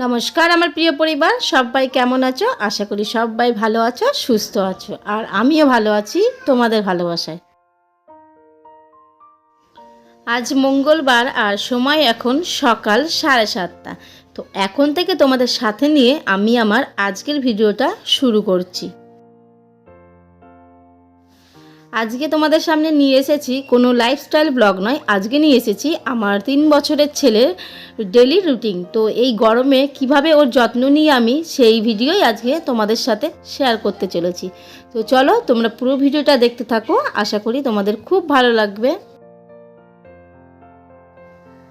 নমস্কার আমার প্রিয় পরিবার, সবাই কেমন আছো? আশা করি সবাই ভালো আছো, সুস্থ আছো। আর আমিও ভালো আছি, তোমাদের ভালোবাসায়। আজ মঙ্গলবার আর সময় এখন সকাল সাড়ে সাতটা। তো এখন থেকে তোমাদের সাথে নিয়ে আমি আমার আজকের ভিডিওটা শুরু করছি। আজকে তোমাদের সামনে নিয়ে এসেছি কোনো লাইফস্টাইল ব্লগ নয়, আজকে নিয়ে এসেছি আমার তিন বছরের ছেলের ডেলি রুটিন তো এই গরমে কীভাবে ওর যত্ন নিয়ে আমি, সেই ভিডিওই আজকে তোমাদের সাথে শেয়ার করতে চলেছি। তো চলো তোমরা পুরো ভিডিওটা দেখতে থাকো, আশা করি তোমাদের খুব ভালো লাগবে।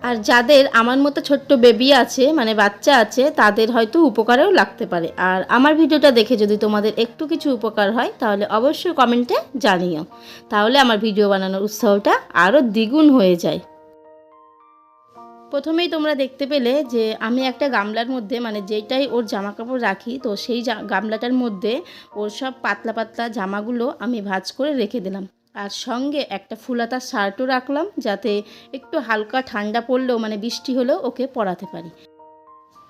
আর যাদের আমার মতো ছোট্ট বেবি আছে মানে বাচ্চা আছে, তাদের হয়তো উপকারেও লাগতে পারে। আর আমার ভিডিওটা দেখে যদি তোমাদের একটু কিছু উপকার হয়, তাহলে অবশ্যই কমেন্টে জানিও। তাহলে আমার ভিডিও বানানোর উৎসাহটা আরও দ্বিগুণ হয়ে যায়। প্রথমেই তোমরা দেখতে পেলে যে আমি একটা গামলার মধ্যে মানে যেটাই ওর জামা কাপড় রাখি, তো সেই গামলাটার মধ্যে ওর সব পাতলা পাতলা জামাগুলো আমি ভাজ করে রেখে দিলাম। আর সঙ্গে একটা ফুলাতা শার্টও রাখলাম যাতে একটু হালকা ঠান্ডা পড়লেও মানে বৃষ্টি হলেও ওকে পরাতে পারি।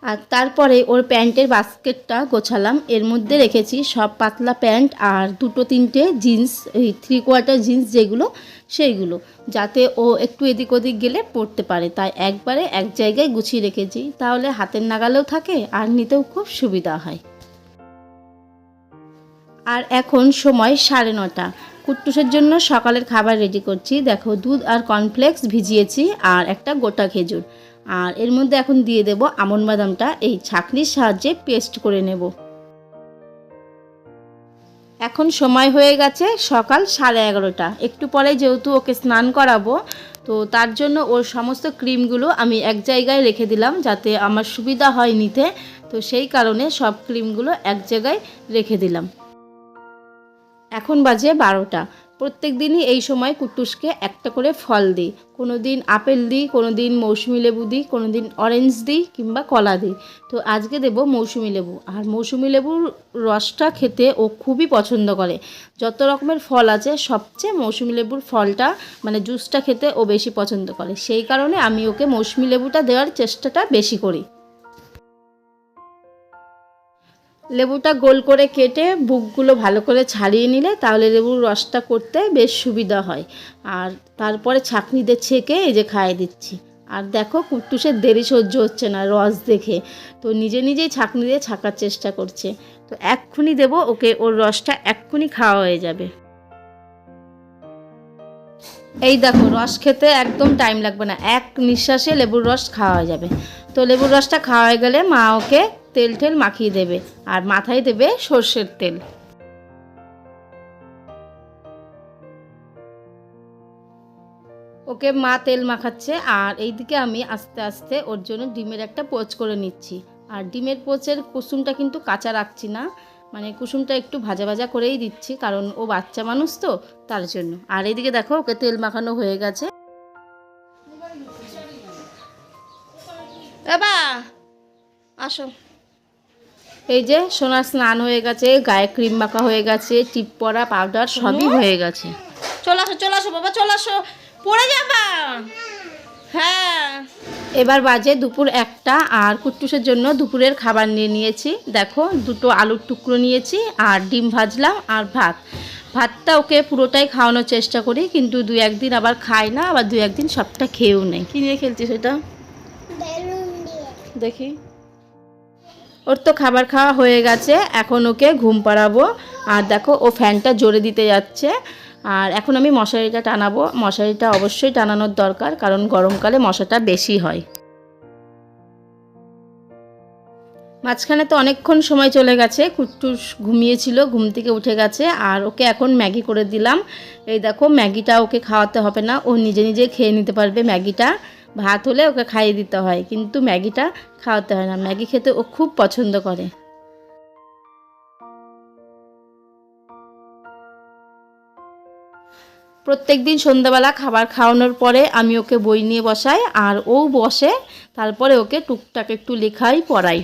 আর তারপরে ওর প্যান্টের বাস্কেটটা গোছালাম। এর মধ্যে রেখেছি সব পাতলা প্যান্ট আর দুটো তিনটে জিন্স, এই থ্রি কোয়ার্টার জিন্স যেগুলো, সেইগুলো, যাতে ও একটু এদিক ওদিক গেলে পরতে পারে। তাই একবারে এক জায়গায় গুছিয়ে রেখেছি। তাহলে হাতের নাগালেও থাকে আর নিতেও খুব সুবিধা হয়। আর এখন সময় সাড়ে নটা। কুট্টুসের জন্য সকালের খাবার রেডি করছি। দেখো, দুধ আর কর্নফ্লেক্স ভিজিয়েছি আর একটা গোটা খেজুর। আর এর মধ্যে এখন দিয়ে দেব আমন বাদামটা, এই ছাঁকনির সাহায্যে পেস্ট করে নেব। এখন সময় হয়ে গেছে সকাল সাড়ে এগারোটা। একটু পরে যেহেতু ওকে স্নান করাবো, তো তার জন্য ওর সমস্ত ক্রিমগুলো আমি এক জায়গায় রেখে দিলাম যাতে আমার সুবিধা হয় নিতে। তো সেই কারণে সব ক্রিমগুলো এক জায়গায় রেখে দিলাম। এখন বাজে বারোটা। প্রত্যেক দিনই এই সময় কুট্টুসকে একটা করে ফল দিই। কোনো দিন আপেল দিই কোনো দিন মৌসুমি লেবু দিই কোনো দিন অরেঞ্জ দিই কিংবা কলা দিই। তো আজকে দেব মৌসুমি লেবু। আর মৌসুমি লেবুর রসটা খেতে ও খুবই পছন্দ করে। যত রকমের ফল আছে, সবচেয়ে মৌসুমি লেবুর ফলটা মানে জুসটা খেতে ও বেশি পছন্দ করে। সেই কারণে আমি ওকে মৌসুমি লেবুটা দেওয়ার চেষ্টাটা বেশি করি। লেবুটা গোল করে কেটে বুকগুলো ভালো করে ছাড়িয়ে নিলে তাহলে লেবুর রসটা করতে বেশ সুবিধা হয়। আর তারপরে ছাঁকনিতে ছেঁকে এই যে খাইয়ে দিচ্ছি। আর দেখো কুট্টুসের দেরি সহ্য হচ্ছে না রস দেখে। তো নিজে নিজেই ছাঁকনি দিয়ে ছাকার চেষ্টা করছে। তো এক্ষুনি দেবো, ওকে ওর রসটা এক্ষুনি খাওয়া হয়ে যাবে। এই দেখো রস খেতে একদম টাইম লাগবে না। এক নিঃশ্বাসে লেবুর রস খাওয়া যাবে। তো লেবুর রসটা খাওয়া হয়ে গেলে মা ওকে তেল টেল মাখিয়ে দেবে আর মাথায় দেবে সর্ষের তেল। ওকে মা তেল মাখাচ্ছে আর এইদিকে আমি আস্তে আস্তে ওর জন্য ডিমের একটা পোচ করে নিচ্ছি। আর ডিমের পোচের কুসুমটা কিন্তু কাঁচা রাখছি না মানে কুসুমটা একটু ভাজা ভাজা করেই দিচ্ছি কারণ ও বাচ্চা মানুষ তো তার জন্য। আর এইদিকে দেখো ওকে তেল মাখানো হয়ে গেছে। বাবা আসো। এই যে সোনার স্নান হয়ে গেছে গায়ে ক্রিম মাখা হয়ে গেছে টিপ পরা পাউডার সবই হয়ে গেছে। চলে আসো চলে আসো বাবা চলে আসো। পড়ে যাবা। হ্যাঁ। এবার বাজে দুপুর একটা আর কুট্টুসের জন্য দুপুরের খাবার নিয়ে নিয়েছি। দেখো দুটো আলুর টুকরো নিয়েছি আর ডিম ভাজলাম আর ভাত। ভাতটা ওকে পুরোটাই খাওয়ানোর চেষ্টা করি কিন্তু দু একদিন আবার খায় না আবার দু একদিন সবটা খেয়েও নেই কী নিয়ে খেলছিস সেটা দেখি। ওর তো খাবার খাওয়া হয়ে গেছে, এখন ওকে ঘুম পাড়াবো। আর দেখো, ও ফ্যানটা জোরে দিতে যাচ্ছে। আর এখন আমি মশারিটা টানাবো। মশারিটা অবশ্যই টানানোর দরকার, কারণ গরমকালে মশাটা বেশি হয়। মাঝখানে তো অনেকক্ষণ সময় চলে গেছে কুট্টুস ঘুমিয়েছিল, ঘুম থেকে উঠে গেছে। আর ওকে এখন ম্যাগি করে দিলাম। এই দেখো, ম্যাগিটা ওকে খাওয়াতে হবে না, ও নিজে নিজে খেয়ে নিতে পারবে ম্যাগিটা। ভাত হলে ওকে খাইয়ে দিতে হয়, কিন্তু ম্যাগিটা খাওয়াতে হয় না। ম্যাগি খেতে ও খুব পছন্দ করে। প্রত্যেক দিন সন্ধ্যাবেলা খাবার খাওয়ানোর পরে আমি ওকে বই নিয়ে বসাই, আর ও বসে, তারপরে ওকে টুকটাক একটু লেখাই, পড়াই।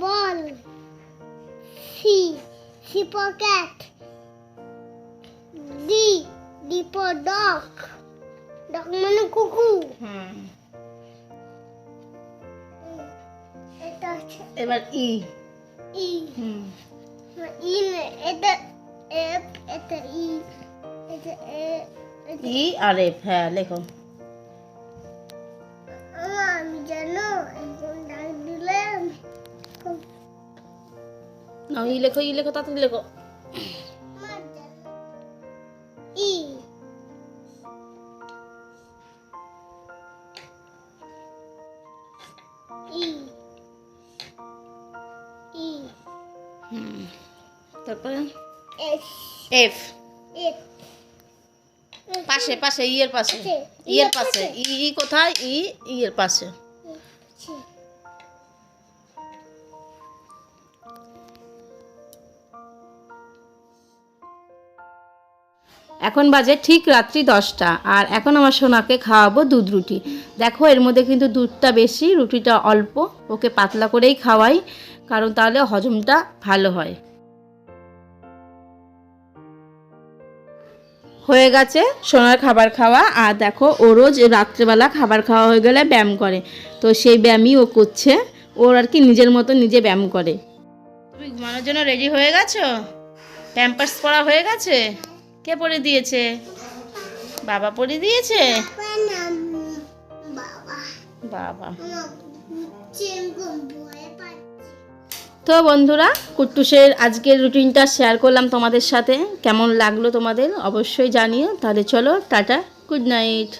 Ball. C. C for cat. D. D for dog. Dog মানে হচ্ছে এবার ই ই হুম ই না, এটা এফ এটা ই এটা এ ই আর এফ হ্যাঁ লেখো নাও ই লেখো ই লেখো তাড়াতাড়ি লেখো ই ই ই হুম তারপরে এফ এফ পাশে পাশে ই এর পাশে পাশে, ই এর পাশে ই কোথায় ই ই পাশে এখন বাজে ঠিক রাত্রি দশটা, আর এখন আমার সোনাকে খাওয়াবো দুধ রুটি। দেখো, এর মধ্যে কিন্তু দুধটা বেশি, রুটিটা অল্প, ওকে পাতলা করেই খাওয়াই, কারণ তাহলে হজমটা ভালো হয়। হয়ে গেছে সোনার খাবার খাওয়া, আর দেখো, ও রোজ রাত্রেবেলা খাবার খাওয়া হয়ে গেলে ব্যায়াম করে। তো সেই ব্যায়ামই ও করছে, ওর আর কি নিজের মতো নিজে ব্যায়াম করে। তুমি ঘুমানোর জন্য রেডি হয়ে গেছো? প্যাম্পার্স পরা হয়ে গেছে? কে পরে দিয়েছে? বাবা পরে দিয়েছে? বাবা। তো বন্ধুরা, কুট্টুসের আজকের রুটিনটা শেয়ার করলাম তোমাদের সাথে। কেমন লাগল তোমাদের? অবশ্যই জানিও। তাহলে চলো, টাটা, গুড নাইট।